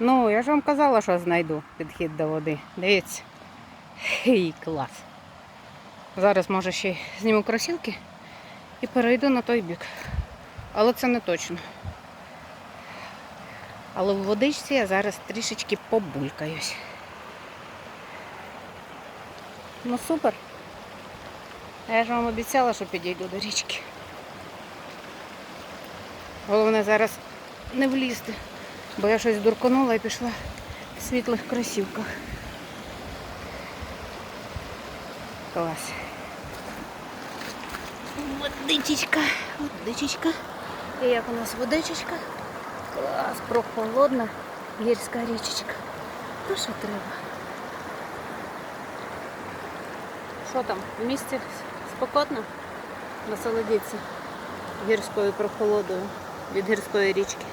Ну, я ж вам казала, що знайду підхід до води. Дивіться. Хей, клас. Зараз, може, ще зніму кросівки і перейду на той бік. Але це не точно. Але в водичці я зараз трішечки побулькаюсь. Ну супер. Я ж вам обіцяла, що підійду до річки. Головне зараз не влізти, бо я щось дурконула і пішла в світлих кросівках. Клас. Водичечка, водичечка. І як у нас водичечка? Клас, прохолодна гірська річечка. То що треба? Що там? В місті спокійно? Насолодіться гірською прохолодою від гірської річки.